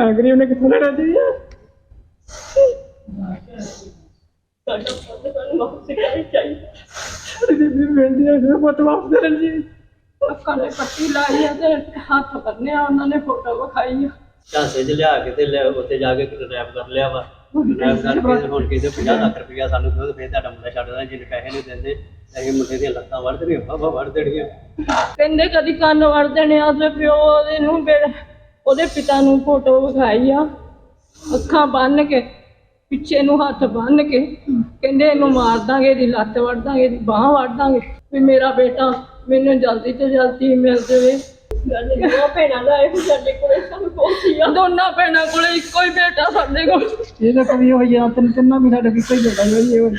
ਮੈਂ ਗਰੀਬ ਨੇ ਕਿੱਥੋਂ ਲੈਣਾ ਜੀ ਸਾਡਾ ਪੁੱਤ ਸਾਨੂੰ ਵਾਪਸ ਕਰੇ ਚਾਹੀਦਾ। ਹੈ ਫਿਰ ਪੁੱਤ ਵਾਪਸ ਕਰਨ ਜੀ। ਅੱਖਾਂ ਨੇ ਪੱਟੀ ਲਾਈ ਆ ਤੇ ਹੱਥ ਬੰਨਿਆ ਉਹਨਾਂ ਨੇ ਫੋਟੋ ਵਿਖਾਈ ਆ। ਝਾਂਸੇ ਚ ਲਿਆ ਕੇ ਤੇ ਲੈ ਉੱਥੇ ਜਾ ਕੇ ਰੈਪ ਕਰ ਲਿਆ ਵਾ। ਰੈਪ ਕਰਕੇ ਹੁਣ ਕਹਿੰਦੇ 50 ਲੱਖ ਰੁਪਇਆ ਸਾਨੂੰ ਫਿਰ ਤੁਹਾਡਾ ਮੁੰਡਾ ਛੱਡਦਾ ਜਿੰਨੇ ਪੈਸੇ ਨਹੀਂ ਦਿੰਦੇ ਮੁੰਡੇ ਦੀਆਂ ਲੱਤਾਂ ਵੜ ਦੇਣੀਆਂ ਬਾਬਾ ਵੜ ਦੇਣੀਆਂ। ਕਹਿੰਦੇ ਕਦੀ ਕੰਨ ਵੜ ਦੇਣੇ ਆ ਤੇ ਪਿਓ ਉਹਦੇ ਨੂੰ ਫਿਰ ਉਹਦੇ ਪਿਤਾ ਨੂੰ ਫੋਟੋ ਵਿਖਾਈ ਆ ਅੱਖਾਂ ਬੰਨ ਕੇ ਪਿੱਛੇ ਨੂੰ ਹੱਥ ਬੰਨ ਕੇ ਕਹਿੰਦੇ ਇਹਨੂੰ ਮਾਰ ਦਾਂਗੇ ਇਹਦੀ ਲੱਤ ਵੜ ਦਾਂਗੇ ਇਹਦੀ ਬਾਹ ਵੜ ਦਾਂਗੇ ਵੀ ਮੇਰਾ ਬੇਟਾ ਮੈਨੂੰ ਜਲਦੀ ਤੋਂ ਜਲਦੀ ਮਿਲ ਜਾਵੇ। ਦੋ ਭੈਣਾਂ ਦਾ ਇਹ ਸਾਡੇ ਕੋਲੇ ਸਾਨੂੰ ਪਹੁੰਚੀ ਆ। ਦੋਨਾਂ ਭੈਣਾਂ ਕੋਲੇ ਇੱਕੋ ਹੀ ਬੇਟਾ ਸਾਡੇ ਕੋਲ। ਇਹ ਤਾਂ ਕਵੀ ਹੋਈ ਆ ਤਿੰਨ ਤਿੰਨਾਂ ਵੀ ਸਾਡੇ ਵੀ ਕੋਈ ਬੇਟਾ ਹੋਈ ਹੈ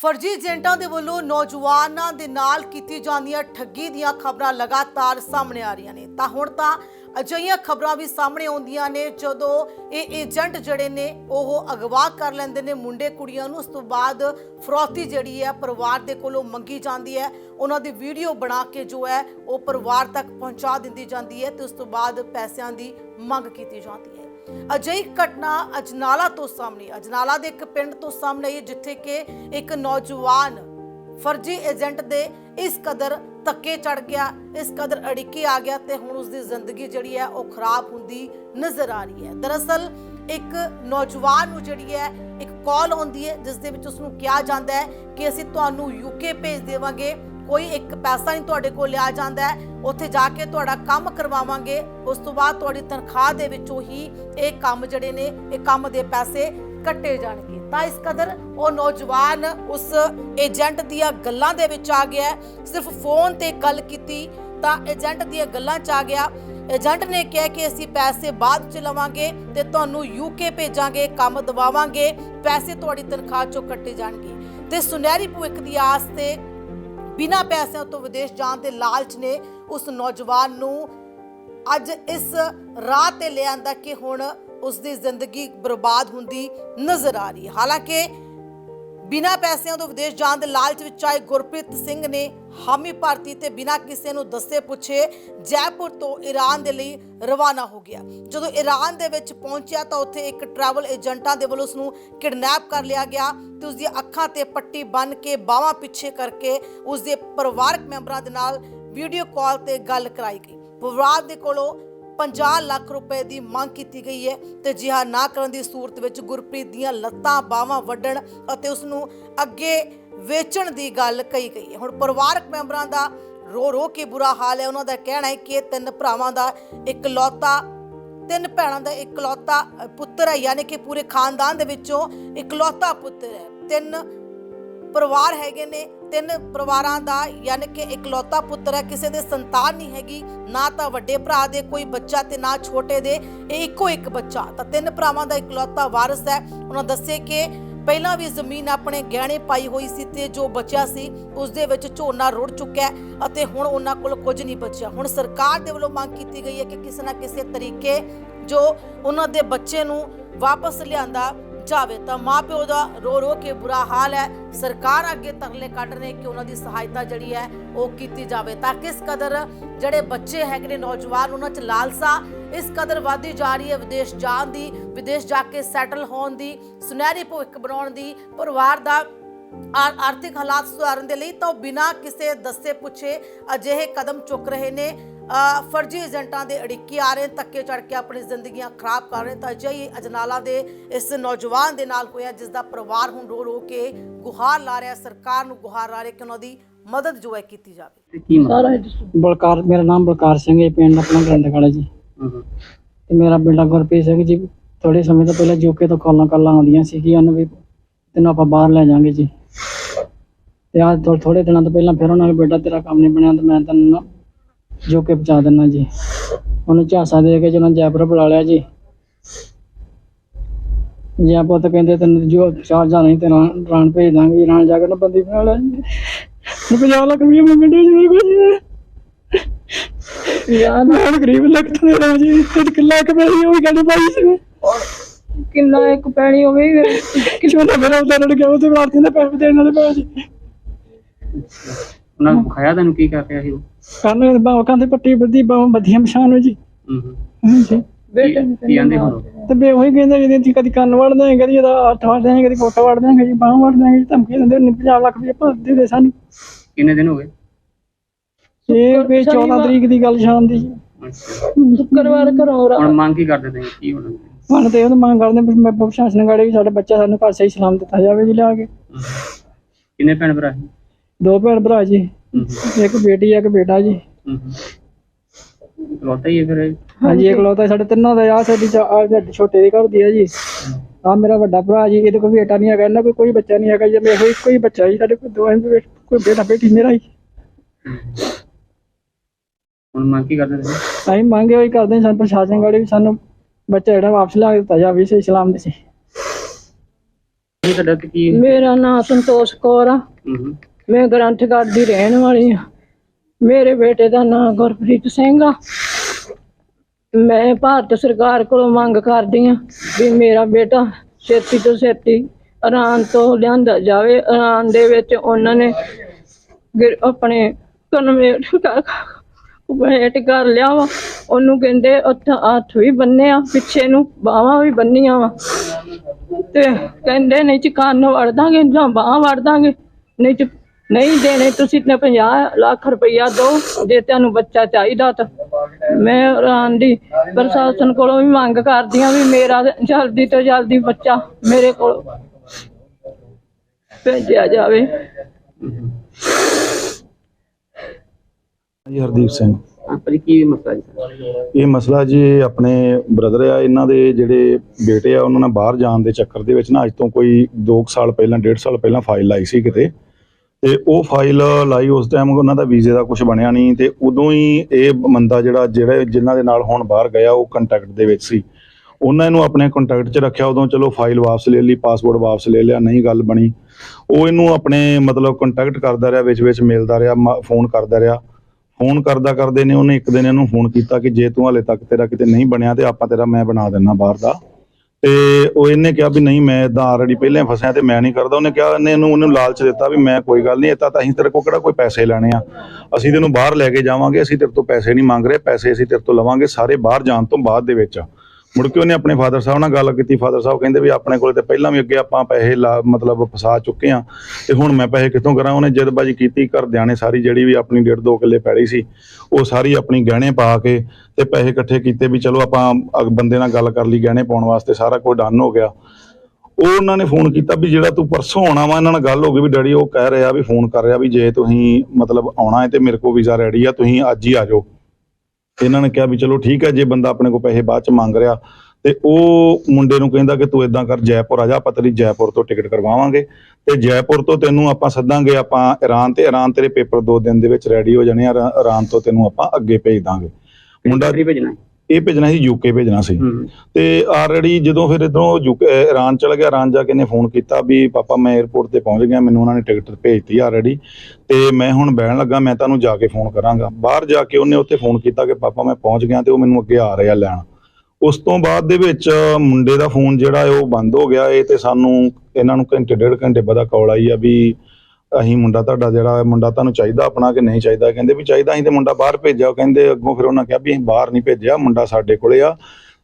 ਫਰਜ਼ੀ ਏਜੰਟਾਂ ਦੇ ਵੱਲੋਂ ਨੌਜਵਾਨਾਂ ਦੇ ਨਾਲ ਕੀਤੀ ਜਾਂਦੀਆਂ ਠੱਗੀ ਦੀਆਂ ਖਬਰਾਂ ਲਗਾਤਾਰ ਸਾਹਮਣੇ ਆ ਰਹੀਆਂ ਨੇ। ਤਾਂ ਹੁਣ ਤਾਂ ਅਜਿਹੀਆਂ ਖਬਰਾਂ ਵੀ ਸਾਹਮਣੇ ਆਉਂਦੀਆਂ ਨੇ ਜਦੋਂ ਇਹ ਏਜੰਟ ਜਿਹੜੇ ਨੇ ਉਹ ਅਗਵਾ ਕਰ ਲੈਂਦੇ ਨੇ ਮੁੰਡੇ ਕੁੜੀਆਂ ਨੂੰ। ਉਸ ਤੋਂ ਬਾਅਦ ਫਰੋਤੀ ਜਿਹੜੀ ਹੈ ਪਰਿਵਾਰ ਦੇ ਕੋਲੋਂ ਮੰਗੀ ਜਾਂਦੀ ਹੈ। ਉਹਨਾਂ ਦੀ ਵੀਡੀਓ ਬਣਾ ਕੇ ਜੋ ਹੈ ਉਹ ਪਰਿਵਾਰ ਤੱਕ ਪਹੁੰਚਾ ਦਿੰਦੀ ਜਾਂਦੀ ਹੈ ਤੇ ਉਸ ਤੋਂ ਬਾਅਦ ਪੈਸਿਆਂ ਦੀ ਮੰਗ ਕੀਤੀ ਜਾਂਦੀ ਹੈ। ਅਜਿਹੀ ਘਟਨਾ ਅਜਨਾਲਾ ਤੋਂ ਸਾਹਮਣੇ, ਅਜਨਾਲਾ ਦੇ ਇੱਕ ਪਿੰਡ ਤੋਂ ਸਾਹਮਣੇ ਆਈ ਹੈ, ਜਿੱਥੇ ਕਿ ਇੱਕ ਨੌਜਵਾਨ ਫਰਜ਼ੀ ਏਜੰਟ ਦੇ ਇਸ ਕਦਰ ਧੱਕੇ ਚੜ ਗਿਆ, ਇਸ ਕਦਰ ਅੜਿੱਕੇ ਆ ਗਿਆ ਤੇ ਹੁਣ ਉਸ ਦੀ ਜ਼ਿੰਦਗੀ ਜਿਹੜੀ ਹੈ ਉਹ ਖਰਾਬ ਹੁੰਦੀ ਨਜ਼ਰ ਆ ਰਹੀ ਹੈ। ਦਰਅਸਲ ਇੱਕ ਨੌਜਵਾਨ ਨੂੰ ਜਿਹੜੀ ਹੈ ਇੱਕ ਕਾਲ ਆਉਂਦੀ ਹੈ, ਜਿਸ ਦੇ ਵਿੱਚ ਉਸ ਨੂੰ ਕਿਹਾ ਜਾਂਦਾ ਹੈ ਕਿ ਅਸੀਂ ਤੁਹਾਨੂੰ ਯੂਕੇ ਭੇਜ ਦੇਵਾਂਗੇ, ਕੋਈ ਇੱਕ ਪੈਸਾ ਨਹੀਂ ਤੁਹਾਡੇ ਕੋਲ ਲਿਆ ਜਾਂਦਾ ਹੈ, ਉੱਥੇ ਜਾ ਕੇ ਤੁਹਾਡਾ ਕੰਮ ਕਰਵਾਵਾਂਗੇ, ਉਸ ਤੋਂ ਬਾਅਦ ਤੁਹਾਡੀ ਤਨਖਾਹ ਦੇ ਵਿੱਚੋਂ ਹੀ ਇਹ ਕੰਮ ਜਿਹੜੇ ਨੇ, ਇਹ ਕੰਮ ਦੇ ਪੈਸੇ ਕੱਟੇ ਜਾਣਗੇ। ਤਾਂ ਇਸ ਕਦਰ ਉਹ ਨੌਜਵਾਨ ਉਸ ਏਜੰਟ ਦੀਆਂ ਗੱਲਾਂ ਦੇ ਵਿੱਚ ਆ ਗਿਆ। ਸਿਰਫ ਫੋਨ ਤੇ ਗੱਲ ਕੀਤੀ ਤਾਂ ਏਜੰਟ ਦੀਆਂ ਗੱਲਾਂ 'ਚ ਆ ਗਿਆ। ਏਜੰਟ ਨੇ ਕਿਹਾ ਕਿ ਅਸੀਂ ਪੈਸੇ ਬਾਅਦ ਚ ਲਵਾਂਗੇ ਤੇ ਤੁਹਾਨੂੰ ਯੂਕੇ ਭੇਜਾਂਗੇ, ਕੰਮ ਦਵਾਵਾਂਗੇ, ਪੈਸੇ ਤੁਹਾਡੀ ਤਨਖਾਹ ਚੋਂ ਕੱਟੇ ਜਾਣਗੇ। ਤੇ ਸੁਨਹਿਰੀ ਭਵਿੱਖ ਦੀ ਆਸ ਤੇ ਬਿਨਾਂ ਪੈਸਿਆਂ ਤੋਂ ਵਿਦੇਸ਼ ਜਾਣ ਦੇ ਲਾਲਚ ਨੇ ਉਸ ਨੌਜਵਾਨ ਨੂੰ ਅੱਜ ਇਸ ਰਾਹ ਤੇ ਲਿਆਂਦਾ ਕਿ ਹੁਣ ਉਸ ਦੀ ਜ਼ਿੰਦਗੀ ਬਰਬਾਦ ਹੁੰਦੀ ਨਜ਼ਰ ਆ ਰਹੀ ਹਾਲਾਂਕਿ ਬਿਨਾਂ ਪੈਸਿਆਂ ਤੋਂ ਵਿਦੇਸ਼ ਜਾਣ ਦੇ ਲਾਲਚ ਵਿੱਚ ਆਏ ਗੁਰਪ੍ਰੀਤ ਸਿੰਘ ਨੇ ਹਾਮੀ ਭਰਤੀ ਤੇ ਬਿਨਾਂ ਕਿਸੇ ਨੂੰ ਦੱਸੇ ਪੁੱਛੇ ਜੈਪੁਰ ਤੋਂ ਈਰਾਨ ਦੇ ਲਈ ਰਵਾਨਾ ਹੋ ਗਿਆ। ਜਦੋਂ ਈਰਾਨ ਦੇ ਵਿੱਚ ਪਹੁੰਚਿਆ ਤਾਂ ਉੱਥੇ ਇੱਕ ਟਰੈਵਲ ਏਜੰਟਾਂ ਦੇ ਵੱਲੋਂ ਉਸ ਨੂੰ ਕਿਡਨੈਪ ਕਰ ਲਿਆ ਗਿਆ ਤੇ ਉਸ ਦੀਆਂ ਅੱਖਾਂ ਤੇ ਪੱਟੀ ਬੰਨ੍ਹ ਕੇ ਬਾਹਾਂ ਪਿੱਛੇ ਕਰਕੇ ਉਸ ਦੇ ਪਰਿਵਾਰਕ ਮੈਂਬਰਾਂ ਦੇ ਨਾਲ ਵੀਡੀਓ ਕਾਲ ਤੇ ਗੱਲ ਕਰਾਈ ਗਈ। ਪਰਿਵਾਰ ਦੇ ਕੋਲੋਂ 50 ਲੱਖ ਰੁਪਏ ਦੀ ਮੰਗ ਕੀਤੀ ਗਈ ਹੈ ਤੇ ਜਿਹਾ ਨਾ ਕਰਨ ਦੀ ਸੂਰਤ ਵਿੱਚ ਗੁਰਪ੍ਰੀਤ ਦੀਆਂ ਲੱਤਾਂ ਬਾਹਾਂ ਵੱਢਣ ਅਤੇ ਉਸ ਨੂੰ ਅੱਗੇ ਵੇਚਣ ਦੀ ਗੱਲ ਕਹੀ ਗਈ ਹੈ। ਹੁਣ ਪਰਿਵਾਰਕ ਮੈਂਬਰਾਂ ਦਾ ਰੋ ਰੋ ਕੇ ਬੁਰਾ ਹਾਲ ਹੈ। ਉਹਨਾਂ ਦਾ ਕਹਿਣਾ ਹੈ ਕਿ ਇਹ ਤਿੰਨ ਭਰਾਵਾਂ ਦਾ ਇਕਲੌਤਾ, ਤਿੰਨ ਭੈਣਾਂ ਦਾ ਇਕਲੌਤਾ ਪੁੱਤਰ ਹੈ। ਯਾਨੀ ਕਿ ਪੂਰੇ ਖਾਨਦਾਨ ਦੇ ਵਿੱਚੋਂ ਇਕਲੌਤਾ ਪੁੱਤਰ ਹੈ। ਤਿੰਨ ਪਰਿਵਾਰ ਹੈਗੇ ਨੇ, ਤਿੰਨ ਪਰਿਵਾਰਾਂ ਦਾ, ਯਾਨੀ ਕਿ ਇਕਲੌਤਾ ਪੁੱਤਰ ਹੈ, ਕਿਸੇ ਦੇ ਸੰਤਾਨ ਨਹੀਂ ਹੈਗੀ, ਨਾ ਤਾਂ ਵੱਡੇ ਭਰਾ ਦੇ ਕੋਈ ਬੱਚਾ ਤੇ ਨਾ ਛੋਟੇ ਦੇ, ਇਹ ਇੱਕੋ ਇੱਕ ਬੱਚਾ। ਤਾਂ ਤਿੰਨ ਭਰਾਵਾਂ ਦਾ ਇਕਲੌਤਾ ਵਾਰਸ ਹੈ। ਉਹਨਾਂ ਦੱਸੇ ਕਿ ਪਹਿਲਾਂ ਵੀ ਜ਼ਮੀਨ ਆਪਣੇ ਗਹਿਣੇ ਪਾਈ ਹੋਈ ਸੀ ਤੇ ਜੋ ਬਚਿਆ ਸੀ, ਉਸ ਦੇ ਵਿੱਚ ਝੋਨਾ ਰੁੜ ਚੁੱਕਿਆ ਅਤੇ ਹੁਣ ਉਹਨਾਂ ਕੋਲ ਕੁਝ ਨਹੀਂ ਬਚਿਆ। ਹੁਣ ਸਰਕਾਰ ਦੇ ਵੱਲੋਂ ਮੰਗ ਕੀਤੀ ਗਈ ਹੈ ਕਿ ਕਿਸੇ ਨਾ ਕਿਸੇ ਤਰੀਕੇ ਜੋ ਉਹਨਾਂ ਦੇ ਬੱਚੇ ਨੂੰ ਵਾਪਸ ਲਿਆਂਦਾ ਜਾਵੇ ਤਾਂ ਮਾਪਿਓ ਦਾ ਰੋ ਰੋ ਕੇ ਬੁਰਾ ਹਾਲ ਹੈ। ਸਰਕਾਰ ਅੱਗੇ ਤਰਲੇ ਕੱਢ ਰਹੇ ਕਿ ਉਹਨਾਂ ਦੀ ਸਹਾਇਤਾ ਜਿਹੜੀ ਹੈ ਉਹ ਕੀਤੀ ਜਾਵੇ ਤਾਂ ਕਿਸ ਕਦਰ ਜਿਹੜੇ ਬੱਚੇ ਹੈਗੇ ਨੇ ਨੌਜਵਾਨ ਉਹਨਾਂ 'ਚ ਲਾਲਸਾ, ਇਸ ਕਦਰ ਵਧਦੀ ਜਾ ਰਹੀ ਹੈ ਵਿਦੇਸ਼ ਜਾਣ ਦੀ, ਵਿਦੇਸ਼ ਜਾ ਕੇ ਸੈਟਲ ਹੋਣ ਦੀ, ਸੁਨਹਿਰੀ ਭਵਿੱਖ ਬਣਾਉਣ ਦੀ, ਪਰਿਵਾਰ ਦਾ ਆਰਥਿਕ ਹਾਲਾਤ ਸੁਧਾਰਨ ਦੇ ਲਈ ਤਾਂ ਉਹ ਬਿਨਾਂ ਕਿਸੇ ਦੱਸੇ ਪੁੱਛੇ ਅਜਿਹੇ ਕਦਮ ਚੁੱਕ ਰਹੇ ਨੇ। ਫਰਜ਼ੀ ਏਜੰਟਾਂ ਦੇ ਅੜਿੱਕੇ ਆ ਰਹੇ ਧੱਕੇ ਚੜ ਕੇ ਆਪਣੀ ਜ਼ਿੰਦਗੀਆਂ ਖਰਾਬ ਕਰ ਰਹੇ। ਤਾਂ ਅਜਿਹੀ ਅਜਨਾਲਾ ਦੇ ਇਸ ਨੌਜਵਾਨ ਦੇ ਨਾਲ ਹੋਇਆ ਜਿਸ ਦਾ ਪਰਿਵਾਰ ਹੁਣ ਰੋ ਰੋ ਕੇ ਗੁਹਾਰ ਲਾ ਰਿਹਾ ਸਰਕਾਰ ਨੂੰ ਗੁਹਾਰ ਲਾ ਰਿਹਾ ਕਿ ਉਹਨਾਂ ਦੀ ਮਦਦ ਜੋ ਹੈ ਕੀਤੀ ਜਾਵੇ। ਸਾਰਾ ਬਲਕਾਰ ਮੇਰਾ ਨਾਮ ਬਲਕਾਰ ਸਿੰਘ ਹੈ ਪਿੰਡ ਆਪਣਾ ਗਰੰਦਗਾਲਾ ਜੀ। ਤੇ ਮੇਰਾ ਬੇਟਾ ਗੁਰਪ੍ਰੀਤ ਸਿੰਘ ਜੀ ਥੋੜੇ ਸਮੇਂ ਤੋਂ ਪਹਿਲਾਂ ਯੂਕੇ ਤੋਂ ਕਾਲਾਂ ਕਾਲਾਂ ਆਉਂਦੀਆਂ ਸੀ ਕਿ ਉਹਨੂੰ ਵੀ ਤੈਨੂੰ ਆਪਾਂ ਬਾਹਰ ਲੈ ਜਾਾਂਗੇ ਜੀ। ਤੇ ਆ ਥੋੜੇ ਦਿਨਾਂ ਤੋਂ ਪਹਿਲਾਂ ਫਿਰ ਉਹਨਾਂ ਨੇ ਬੇਟਾ ਤੇਰਾ ਕੰਮ ਨਹੀਂ ਬਣਿਆ ਤੇ ਮੈਂ ਤੈਨੂੰ ਨਾ ਯੂਕੇ ਪਹੁੰਚਾ ਦਿੰਦਾ ਜੀ। ਉਹਨੂੰ ਝਾਂਸਾ ਦੇ ਕੇ ਜਦੋਂ ਜੈਪੁਰ ਬੁਲਾ ਲਿਆ ਜੀ। ਜੈਪੁਰ ਤੋਂ ਕਹਿੰਦੇ ਤੈਨੂੰ ਜੋ ਚਾਰ ਜਾਂ ਨਹੀਂ ਤੇਰਾ ਰਾਣ ਭੇਜ ਦਾਂਗੇ ਇਰਾਨ ਜਾ ਕੇ ਨਾ ਬੰਦੀ ਬਣਾ ਜੀ। ਮੈਂ 50 ਲੱਖ ਰੁਪਏ ਮੰਗਣ ਦੇ ਮੇਰੇ ਕੋਲ। ਜੀ ਯਾਰ ਮੈਂ ਗਰੀਬ ਲੱਗ ਤੇ ਰਹਾ ਜੀ। ਤੇ ਕਿੱਲਾ ਕਿ ਮੇਰੀ ਉਹ ਗੱਲ ਪਾਈ ਸੀ ਕਿੰਨਾ ਇੱਕ ਪੈਣੀ ਹੋਵੇ ਕਿਉਂ ਨਾ ਮੇਰਾ ਉਧਰ ਲੜ ਗਿਆ ਉਹ ਤੇ ਮਾਰਤੀ ਨੇ ਪੈਸੇ ਦੇਣ ਵਾਲੇ ਪੈਸੇ ਉਹਨਾਂ ਨੂੰ ਖਾਇਆ ਤੈਨੂੰ ਕੀ ਕਰ ਰਿਹਾ ਸੀ ਉਹ? ਕੰਨ ਬਾਹ ਤੇ ਪੱਟੀ ਬੱਦੀ ਬਾਹ ਬੱਧੀਆਂ ਮਸ਼ਾਨ ਹੋ ਜੀ। ਹੂੰ ਹਾਂਜੀ। ਬੇਟੇ ਨੂੰ ਕੀ ਆਂਦੇ ਹੁਣ? ਤੇ ਬੇ ਉਹੀ ਕਹਿੰਦੇ ਜਿਹਦੀ ਕਦੀ ਕੰਨ ਵੜ ਦਾਂਗੇ ਕਦੀ ਇਹਦਾ ਹੱਥ ਵੜ ਦਾਂਗੇ ਕਦੀ ਫੋਟੋ ਵੜ ਦਾਂਗੇ ਜੀ ਬਾਹਾਂ ਵੜ ਦਾਂਗੇ ਜੀ ਧਮਕੀ ਦਿੰਦੇ ਨੇ 50 ਲੱਖ ਰੁਪਏ ਭਰ ਦੇ ਦੇ ਸਾਨੂੰ। ਕਿੰਨੇ ਦਿਨ ਹੋ ਗਏ? ਇਹ ਵੀ 14 ਤਰੀਕ ਦੀ ਗੱਲ ਸ਼ਾਮ ਦੀ ਜੀ। ਅੱਛਾ। ਸ਼ੁੱਕਰਵਾਰ ਘਰੋਂ ਹੁਣ ਮੰਗ ਕੀ ਕਰਦੇ ਤੁਸੀਂ? ਕੀ ਹੋਣਾ? ਮਨ ਤੇ ਉਹ ਮੰਗ ਕਰਦੇ ਮੈਂ ਪ੍ਰਸ਼ਾਸਨ ਗਾੜੀ ਵੀ ਸਾਡਾ ਬੱਚਾ ਸਾਨੂੰ ਘਰ ਸਹੀ ਸਲਾਮ ਦਿੱਤਾ ਜਾਵੇ ਜੀ ਲਿਆ ਕੇ। ਕਿੰਨੇ ਭੈਣ ਭਰਾ ਸੀ? ਦੋ ਭੈਣ ਭਰਾ ਜੀ ਹੂੰ ਇੱਕ ਬੇਟੀ ਆ ਇੱਕ ਬੇਟਾ ਜੀ। ਹੂੰ ਲੋਤਾ ਹੀ ਹੈ ਫਿਰ ਇਹ? ਹਾਂਜੀ ਇੱਕ ਲੋਤਾ ਸਾਡੇ ਤਿੰਨਾਂ ਦਾ ਆ ਸਾਡੀ ਚ- ਆਹ ਸਾਡੀ ਛੋਟੇ ਦੇ ਘਰ ਦੀ ਆ ਜੀ। ਆ ਮੇਰਾ ਵੱਡਾ ਭਰਾ ਜੀ ਇਹਦੇ ਕੋਈ ਬੇਟਾ ਨਹੀਂ ਹੈਗਾ ਇਹਨਾਂ ਕੋਈ ਕੋਈ ਬੱਚਾ ਨਹੀਂ ਹੈਗਾ ਜੀ ਮੇਰੇ ਇੱਕੋ ਹੀ ਬੱਚਾ ਜੀ ਸਾਡੇ ਕੋਲ ਦੋ ਅਸੀਂ ਬੇ- ਕੋਈ ਬੇਟਾ ਬੇਟੀ ਮੇਰਾ ਹੀ। ਹੁਣ ਮੰਗ ਕੀ ਕਰਦੇ ਤੁਸੀਂ? ਅਸੀਂ ਮੰਗੇ ਹੋਈ ਕਰਦੇ ਹਾਂ ਸਾਨੂੰ ਪ੍ਰਸ਼ਾਸਨ ਗਾੜੀ ਵੀ ਸਾਨੂੰ ਬੱਚਾ ਜਿਹੜਾ ਵਾਪਸ ਲਾ ਕੇ ਦਿੱਤਾ ਜਾਵੇ ਸਹੀ ਸਲਾਮ ਦੇ ਸੀ। ਇਹ ਤੁਹਾਡਾ ਤੇ ਕੀ ਮੇਰਾ ਨਾਮ ਸੰਤੋਸ਼ ਕੌਰ ਆ। ਹੂੰ ਹੂੰ। ਮੈਂ ਗ੍ਰੰਥਗੜ੍ਹ ਦੀ ਰਹਿਣ ਵਾਲੀ ਆ ਮੇਰੇ ਬੇਟੇ ਦਾ ਨਾਮ ਗੁਰਪ੍ਰੀਤ ਸਿੰਘ ਆ। ਮੈਂ ਭਾਰਤ ਸਰਕਾਰ ਕੋਲੋਂ ਮੰਗ ਕਰਦੀ ਆ ਵੀ ਮੇਰਾ ਬੇਟਾ ਛੇਤੀ ਤੋਂ ਛੇਤੀ ਇਰਾਨ ਤੋਂ ਲਿਆਂਦਾ ਜਾਵੇ। ਇਰਾਨ ਦੇ ਵਿੱਚ ਉਹਨਾਂ ਨੇ ਆਪਣੇ ਕਨਵੇਟ ਕਰ ਵੇਟ ਕਰ ਲਿਆ ਵਾ। ਉਹਨੂੰ ਕਹਿੰਦੇ ਉੱਥੇ ਹੱਥ ਵੀ ਬੰਨੇ ਆ ਪਿੱਛੇ ਨੂੰ ਬਾਹਾਂ ਵੀ ਬੰਨੀਆਂ ਵਾ। ਤੇ ਕਹਿੰਦੇ ਨਹੀਂ ਚ ਕੰਨ ਵੜ ਦਾਂਗੇ ਜਾਂ ਬਾਹਾਂ ਵੜ ਦਾਂਗੇ, ਨਹੀਂ ਚ ਨਹੀਂ ਦੇਣੇ ਤੁਸੀਂ ਤੇ 50 ਲੱਖ ਰੁਪਈਆ ਦਿਓ ਜੇ ਤੁਹਾਨੂੰ ਬੱਚਾ ਚਾਹੀਦਾ ਤਾਂ। ਮੈਂ ਰਾਂ ਦੀ ਪ੍ਰਸ਼ਾਸਨ ਕੋਲੋਂ ਵੀ ਮੰਗ ਕਰਦੀ ਆ ਵੀ ਮੇਰਾ ਜਲਦੀ ਤੋਂ ਜਲਦੀ ਬੱਚਾ ਮੇਰੇ ਕੋਲ ਭੇਜਿਆ ਜਾਵੇ। ਜੀ ਹਰਦੀਪ ਸਿੰਘ। ਆਪਣੀ ਕੀ ਮਸਲਾ ਜੀ? ਇਹ ਮਸਲਾ ਜੀ ਆਪਣੇ ਬ੍ਰਦਰ ਆ ਇਹਨਾਂ ਦੇ ਜਿਹੜੇ ਬੇਟੇ ਆ ਉਹਨਾਂ ਨੇ ਬਾਹਰ ਜਾਣ ਦੇ ਚੱਕਰ ਦੇ ਵਿੱਚ ਨਾ ਅੱਜ ਤੋਂ ਕੋਈ 2 ਸਾਲ ਪਹਿਲਾਂ 1.5 ਸਾਲ ਪਹਿਲਾਂ ਫਾਈਲ ਲਾਈ ਸੀ ਕਿਤੇ। ਤੇ ਉਹ ਫਾਈਲ ਲਾਈ ਉਸ ਟਾਈਮ ਉਹਨਾਂ ਦਾ ਵੀਜ਼ੇ ਦਾ ਕੁਝ ਬਣਿਆ ਨਹੀਂ ਤੇ ਉਦੋਂ ਹੀ ਇਹ ਬੰਦਾ ਜਿਹੜਾ, ਜਿਹੜੇ ਜਿਨ੍ਹਾਂ ਦੇ ਨਾਲ ਹੁਣ ਬਾਹਰ ਗਿਆ, ਉਹ ਕੰਟੈਕਟ ਦੇ ਵਿੱਚ ਸੀ। ਉਹਨਾਂ ਨੂੰ ਆਪਣੇ ਕੰਟੈਕਟ 'ਚ ਰੱਖਿਆ, ਉਦੋਂ ਚਲੋ ਫਾਈਲ ਵਾਪਸ ਲੈ ਲਈ ਪਾਸਪੋਰਟ ਵਾਪਸ ਲੈ ਲਿਆ, ਨਹੀਂ ਗੱਲ ਬਣੀ। ਉਹ ਇਹਨੂੰ ਆਪਣੇ ਮਤਲਬ ਕੰਟੈਕਟ ਕਰਦਾ ਰਿਹਾ, ਵਿੱਚ ਵਿੱਚ ਮਿਲਦਾ ਰਿਹਾ ਫੋਨ ਕਰਦਾ ਰਿਹਾ। ਫੋਨ ਕਰਦਾ ਕਰਦੇ ਨੇ, ਉਹਨੇ ਇੱਕ ਦਿਨ ਇਹਨੂੰ ਫੋਨ ਕੀਤਾ ਕਿ ਜੇ ਤੂੰ ਹਾਲੇ ਤੱਕ ਤੇਰਾ ਕਿਤੇ ਨਹੀਂ ਬਣਿਆ ਤੇ ਆਪਾਂ ਤੇਰਾ ਮੈਂ ਬਣਾ ਦਿੰਨਾ ਬਾਹਰ ਦਾ। ਤੇ ਉਹ ਇਹਨੇ ਕਿਹਾ ਵੀ ਨਹੀਂ, ਮੈਂ ਇਦਾਂ ਆਲਰੇਡੀ ਪਹਿਲਾਂ ਹੀ ਫਸਿਆ ਤੇ ਮੈਂ ਨਹੀਂ ਕਰਦਾ। ਉਹਨੇ ਕਿਹਾ, ਇਹਨੇ ਇਹਨੂੰ, ਉਹਨੂੰ ਲਾਲਚ ਦਿੱਤਾ ਵੀ ਮੈਂ ਕੋਈ ਗੱਲ ਨਹੀਂ ਇੱਦਾਂ ਤਾਂ ਤਾਂ ਅਸੀਂ ਤੇਰੇ ਕੋਲ ਕਿਹੜਾ ਕੋਈ ਪੈਸੇ ਲੈਣੇ ਆ? ਅਸੀਂ ਤੈਨੂੰ ਬਾਹਰ ਲੈ ਕੇ ਜਾਵਾਂਗੇ, ਅਸੀਂ ਤੇਰੇ ਤੋਂ ਪੈਸੇ ਨਹੀਂ ਮੰਗ ਰਹੇ, ਪੈਸੇ ਅਸੀਂ ਤੇਰੇ ਤੋਂ ਲਵਾਂਗੇ ਸਾਰੇ ਬਾਹਰ ਜਾਣ ਤੋਂ ਬਾਅਦ ਦੇ ਵਿੱਚ। ਮੁੜ ਕੇ ਉਹਨੇ ਆਪਣੇ ਫਾਦਰ ਸਾਹਿਬ ਨਾਲ ਗੱਲ ਕੀਤੀ, ਫਾਦਰ ਸਾਹਿਬ ਕਹਿੰਦੇ ਵੀ ਆਪਣੇ ਕੋਲ ਤੇ ਪਹਿਲਾਂ ਵੀ ਅੱਗੇ ਆਪਾਂ ਪੈਸੇ ਲਾ- ਮਤਲਬ ਫਸਾ ਚੁੱਕੇ ਆ ਤੇ ਹੁਣ ਮੈਂ ਪੈਸੇ ਕਿੱਥੋਂ ਕਰਾਂ? ਉਹਨੇ ਜਦਬਾਜੀ ਕੀਤੀ ਘਰਦਿਆਂ ਨੇ ਸਾਰੀ ਜਿਹੜੀ ਵੀ ਆਪਣੀ ਡੇਢ ਦੋ ਕਿੱਲੇ ਪੈੜੀ ਸੀ, ਉਹ ਸਾਰੀ ਆਪਣੀ ਗਹਿਣੇ ਪਾ ਕੇ ਤੇ ਪੈਸੇ ਇਕੱਠੇ ਕੀਤੇ ਵੀ ਚਲੋ ਆਪਾਂ ਬੰਦੇ ਨਾਲ ਗੱਲ ਕਰ ਲਈ ਗਹਿਣੇ ਪਾਉਣ ਵਾਸਤੇ, ਸਾਰਾ ਕੁਝ ਡਨ ਹੋ ਗਿਆ। ਉਹ ਉਹਨਾਂ ਨੇ ਫੋਨ ਕੀਤਾ ਵੀ ਜਿਹੜਾ ਤੂੰ ਪਰਸੋਂ ਆਉਣਾ ਵਾ, ਇਹਨਾਂ ਨਾਲ ਗੱਲ ਹੋ ਗਈ ਵੀ ਡੈਡੀ ਉਹ ਕਹਿ ਰਿਹਾ ਵੀ ਫੋਨ ਕਰ ਰਿਹਾ ਵੀ ਜੇ ਤੁਸੀਂ ਮਤਲਬ ਆਉਣਾ ਹੈ ਤੇ ਮੇਰੇ ਕੋਲ ਵੀਜ਼ਾ ਰੈਡੀ ਆ, ਤੁਸੀਂ ਅੱਜ ਹੀ ਆ ਜਾਓ। ਇਹਨਾਂ ਨੇ ਕਿਹਾ ਵੀ ਚਲੋ ਠੀਕ ਹੈ ਜੇ ਬੰਦਾ ਆਪਣੇ ਕੋਲ ਪੈਸੇ ਬਾਅਦ ਚ ਮੰਗ ਰਿਹਾ ਤੇ ਉਹ ਮੁੰਡੇ ਨੂੰ ਕਹਿੰਦਾ ਕਿ ਤੂੰ ਇਦਾਂ ਕਰ ਜੈਪੁਰ ਆ ਜਾ ਆਪਾਂ ਤੇਰੀ ਜੈਪੁਰ ਤੋਂ ਟਿਕਟ ਕਰਵਾਵਾਂਗੇ ਤੇ ਜੈਪੁਰ ਤੋਂ ਤੈਨੂੰ ਆਪਾਂ ਸੱਦਾਂਗੇ ਆਪਾਂ ਈਰਾਨ ਤੇ ਈਰਾਨ ਤੇਰੇ ਪੇਪਰ ਦੋ ਦਿਨ ਦੇ ਵਿੱਚ ਰੈਡੀ ਹੋ ਜਾਣੇ ਆ ਈਰਾਨ ਤੋਂ ਤੈਨੂੰ ਆਪਾਂ ਅੱਗੇ ਭੇਜ ਦਾਂਗੇ ਮੁੰਡਾ ਭੇਜਣਾ? ਇਹ ਭੇਜਣਾ ਸੀ ਯੂਕੇ ਭੇਜਣਾ ਸੀ। ਤੇ ਆਲਰੇਡੀ ਜਦੋਂ ਫਿਰ ਇਧਰੋਂ ਈਰਾਨ ਚਲ ਗਿਆ ਈਰਾਨ ਜਾ ਕੇ ਇਹਨੇ ਫੋਨ ਕੀਤਾ ਵੀ ਪਾਪਾ ਮੈਂ 에어ਪੋਰਟ ਤੇ ਪਹੁੰਚ ਗਿਆ ਮੈਨੂੰ ਉਹਨਾਂ ਨੇ ਟਿਕਟ ਭੇਜਤੀ ਆਲਰੇਡੀ ਤੇ ਮੈਂ ਹੁਣ ਬਹਿਣ ਲੱਗਾ ਮੈਂ ਤੁਹਾਨੂੰ ਜਾ ਕੇ ਫੋਨ ਕਰਾਂਗਾ। ਬਾਹਰ ਜਾ ਕੇ ਉਹਨੇ ਉੱਥੇ ਫੋਨ ਕੀਤਾ ਕਿ ਪਾਪਾ ਮੈਂ ਪਹੁੰਚ ਗਿਆ ਤੇ ਉਹ ਮੈਨੂੰ ਅੱਗੇ ਆ ਰਿਹਾ ਲੈਣ। ਉਸ ਤੋਂ ਬਾਅਦ ਦੇ ਵਿੱਚ ਮੁੰਡੇ ਦਾ ਫੋਨ ਜਿਹੜਾ ਉਹ ਬੰਦ ਹੋ ਗਿਆ। ਇਹ ਤੇ ਸਾਨੂੰ ਇਹਨਾਂ ਨੂੰ ਘੰਟੇ ਡੇਢ ਘੰਟੇ ਬਾਅਦ ਕਾਲ ਆਈ ਆ ਵੀ ਅਸੀਂ ਮੁੰਡਾ ਤੁਹਾਡਾ ਜਿਹੜਾ ਮੁੰਡਾ ਤੁਹਾਨੂੰ ਚਾਹੀਦਾ, ਆਪਣਾ ਕਿ ਨਹੀਂ ਚਾਹੀਦਾ? ਕਹਿੰਦੇ ਵੀ ਚਾਹੀਦਾ ਅਸੀਂ ਤੇ ਮੁੰਡਾ ਬਾਹਰ ਭੇਜਿਆ। ਕਹਿੰਦੇ ਅੱਗੋਂ ਫਿਰ ਉਹਨਾਂ ਕਿਹਾ ਵੀ ਅਸੀਂ ਬਾਹਰ ਨਹੀਂ ਭੇਜਿਆ, ਮੁੰਡਾ ਸਾਡੇ ਕੋਲੇ ਆ।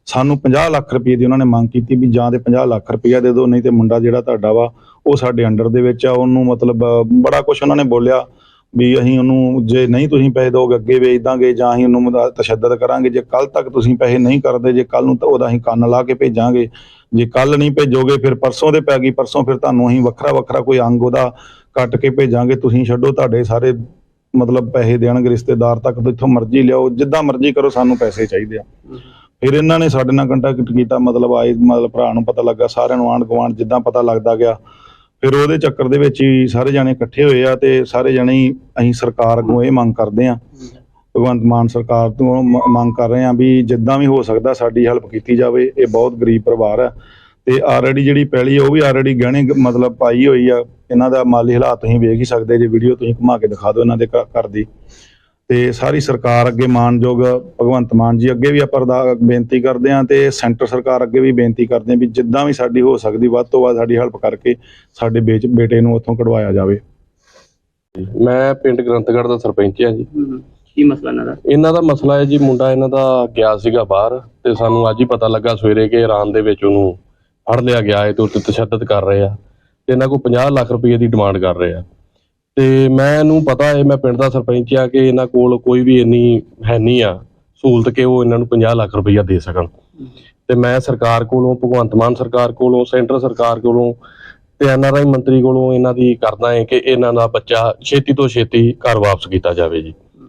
ਸਾਨੂੰ 50 ਲੱਖ ਰੁਪਏ ਦੀ ਉਹਨਾਂ ਨੇ ਮੰਗ ਕੀਤੀ ਵੀ ਜਾਂ ਤੇ 50 ਲੱਖ ਰੁਪਇਆ ਦੇ ਦਿਓ, ਨਹੀਂ ਤੇ ਮੁੰਡਾ ਜਿਹੜਾ ਤੁਹਾਡਾ ਵਾ, ਉਹ ਸਾਡੇ ਅੰਡਰ ਦੇ ਵਿੱਚ ਆ। ਉਹਨੂੰ ਮਤਲਬ ਬੜਾ ਕੁਝ ਉਹਨਾਂ ਨੇ ਬੋਲਿਆ ਵੀ ਅਸੀਂ ਉਹਨੂੰ ਜੇ ਨਹੀਂ ਤੁਸੀਂ ਪੈਸੇ ਦੋਗੇ ਅੱਗੇ ਵੇਚ ਦਾਂਗੇ ਜਾਂ ਅਸੀਂ ਉਹਨੂੰ ਤਸ਼ੱਦਦ ਕਰਾਂਗੇ। ਜੇ ਕੱਲ ਤੱਕ ਤੁਸੀਂ ਪੈਸੇ ਨਹੀਂ ਕਰਦੇ, ਜੇ ਕੱਲ ਨੂੰ ਤਾਂ ਉਹਦਾ ਅਸੀਂ ਕੰਨ ਲਾ ਕੇ ਭੇਜਾਂਗੇ। ਜੇ ਕੱਲ ਨਹੀਂ ਭੇਜੋਗੇ, ਫਿਰ ਪਰਸੋਂ ਦੇ ਪੈ ਗਈ, ਪਰਸੋਂ ਫਿਰ ਤੁਹਾਨੂੰ ਅਸੀਂ ਵੱਖਰਾ ਵੱਖਰਾ ਕੋਈ ਅੰਗ ਉਹਦਾ ਕੱਟ ਕੇ ਭੇਜਾਂਗੇ, ਤੁਸੀਂ ਛੱਡੋ, ਤੁਹਾਡੇ ਸਾਰੇ ਮਤਲਬ ਪੈਸੇ ਦੇਣਗੇ, ਰਿਸ਼ਤੇਦਾਰ ਤੱਕ ਜਿੱਥੋਂ ਮਰਜ਼ੀ ਲਿਆਓ, ਜਿੱਦਾਂ ਮਰਜ਼ੀ ਕਰੋ, ਸਾਨੂੰ ਪੈਸੇ ਚਾਹੀਦੇ ਆ। ਫਿਰ ਇਹਨਾਂ ਨੇ ਸਾਡੇ ਨਾਲ ਕੰਟੈਕਟ ਕੀਤਾ, ਮਤਲਬ ਆਏ, ਮਤਲਬ ਭਰਾ ਨੂੰ ਪਤਾ ਲੱਗਾ, ਸਾਰਿਆਂ ਨੂੰ ਆਂਢ ਗੁਆਂਢ ਜਿੱਦਾਂ ਪਤਾ ਲੱਗਦਾ ਗਿਆ। ਫਿਰ ਉਹਦੇ ਚੱਕਰ ਦੇ ਵਿੱਚ ਹੀ ਸਾਰੇ ਜਾਣੇ ਇਕੱਠੇ ਹੋਏ ਆ ਤੇ ਸਾਰੇ ਜਾਣੇ ਹੀ ਅਸੀਂ ਸਰਕਾਰ ਅੱਗੋਂ ਇਹ ਮੰਗ ਕਰਦੇ ਆ ਭਗਵੰਤ ਮਾਨ ਸਰਕਾਰ ਤੋਂ ਮੰਗ ਕਰ ਰਹੇ ਆ ਵੀ ਜਿੱਦਾਂ ਵੀ ਹੋ ਸਕਦਾ ਸਾਡੀ ਹੈਲਪ ਕੀਤੀ ਜਾਵੇ ਇਹ ਬਹੁਤ ਗਰੀਬ ਪਰਿਵਾਰ ਆ ਤੇ ਆਲਰੇਡੀ ਜਿਹੜੀ ਪੈਲੀ ਆ ਉਹ ਵੀ ਆਲਰੇਡੀ ਗਹਿਣੇ ਮਤਲਬ ਪਾਈ ਹੋਈ ਆ ਇਹਨਾਂ ਦਾ ਮਾਲੀ ਹਾਲਾਤ ਤੁਸੀਂ ਵੇਖ ਹੀ ਸਕਦੇ ਜੇ ਵੀਡੀਓ ਤੁਸੀਂ ਘੁਮਾ ਕੇ ਦਿਖਾ ਦਿਓ ਇਹਨਾਂ ਦੇ ਘਰ ਦੀ। ਤੇ ਸਾਰੀ ਸਰਕਾਰ ਅੱਗੇ ਮਾਨਯੋਗ ਭਗਵੰਤ ਮਾਨ ਜੀ ਅੱਗੇ ਵੀ ਆਪਾਂ ਬੇਨਤੀ ਕਰਦੇ ਹਾਂ ਤੇ ਸੈਂਟਰ ਸਰਕਾਰ ਅੱਗੇ ਵੀ ਬੇਨਤੀ ਕਰਦੇ ਹਾਂ ਵੀ ਜਿੱਦਾਂ ਵੀ ਸਾਡੀ ਹੋ ਸਕਦੀ ਵੱਧ ਤੋਂ ਵੱਧ ਸਾਡੀ ਹੈਲਪ ਕਰਕੇ ਸਾਡੇ ਬੇਟੇ ਨੂੰ ਉੱਥੋਂ ਕਢਵਾਇਆ ਜਾਵੇ। ਮੈਂ ਪਿੰਡ ਗ੍ਰੰਥਗੜ੍ਹ ਦਾ ਸਰਪੰਚ ਹਾਂ ਜੀ। ਹੂੰ ਹੂੰ। ਕੀ ਮਸਲਾ ਇਹਨਾਂ ਦਾ? ਇਹਨਾਂ ਦਾ ਮਸਲਾ ਹੈ ਜੀ ਮੁੰਡਾ ਇਹਨਾਂ ਦਾ ਗਿਆ ਸੀਗਾ ਬਾਹਰ ਤੇ ਸਾਨੂੰ ਅੱਜ ਹੀ ਪਤਾ ਲੱਗਾ ਸਵੇਰੇ ਕਿ ਇਰਾਨ ਦੇ ਵਿੱਚ ਉਹਨੂੰ ਫੜ ਲਿਆ ਗਿਆ ਹੈ ਤੇ ਉੱਤੇ ਤਸ਼ੱਦਦ ਕਰ ਰਹੇ ਆ ਤੇ ਇਹਨਾਂ ਕੋਲ 50 ਲੱਖ ਰੁਪਏ ਦੀ ਡਿਮਾਂਡ ਕਰ ਰਹੇ ਆ। ਤੇ ਮੈਨੂੰ ਪਤਾ ਹੈ ਮੈਂ ਪਿੰਡ ਦਾ ਸਰਪੰਚ ਆ ਕਿ ਇਹਨਾਂ ਕੋਲ ਕੋਈ ਵੀ ਇੰਨੀ ਹੈ ਨਹੀਂ ਆ ਸਹੂਲਤ ਕਿ ਉਹ ਇਹਨਾਂ ਨੂੰ 50 ਲੱਖ ਰੁਪਈਆ ਦੇ ਸਕਣ। ਤੇ ਮੈਂ ਸਰਕਾਰ ਕੋਲੋਂ, ਭਗਵੰਤ ਮਾਨ ਸਰਕਾਰ ਕੋਲੋਂ, ਸੈਂਟਰ ਸਰਕਾਰ ਕੋਲੋਂ ਤੇ ਐਨਆਰਆਈ ਮੰਤਰੀ ਕੋਲੋਂ ਇਹਨਾਂ ਦੀ ਕਰਦਾ ਹੈ ਕਿ ਇਹਨਾਂ ਦਾ ਬੱਚਾ ਛੇਤੀ ਤੋਂ ਛੇਤੀ ਘਰ ਵਾਪਸ ਕੀਤਾ ਜਾਵੇ ਜੀ।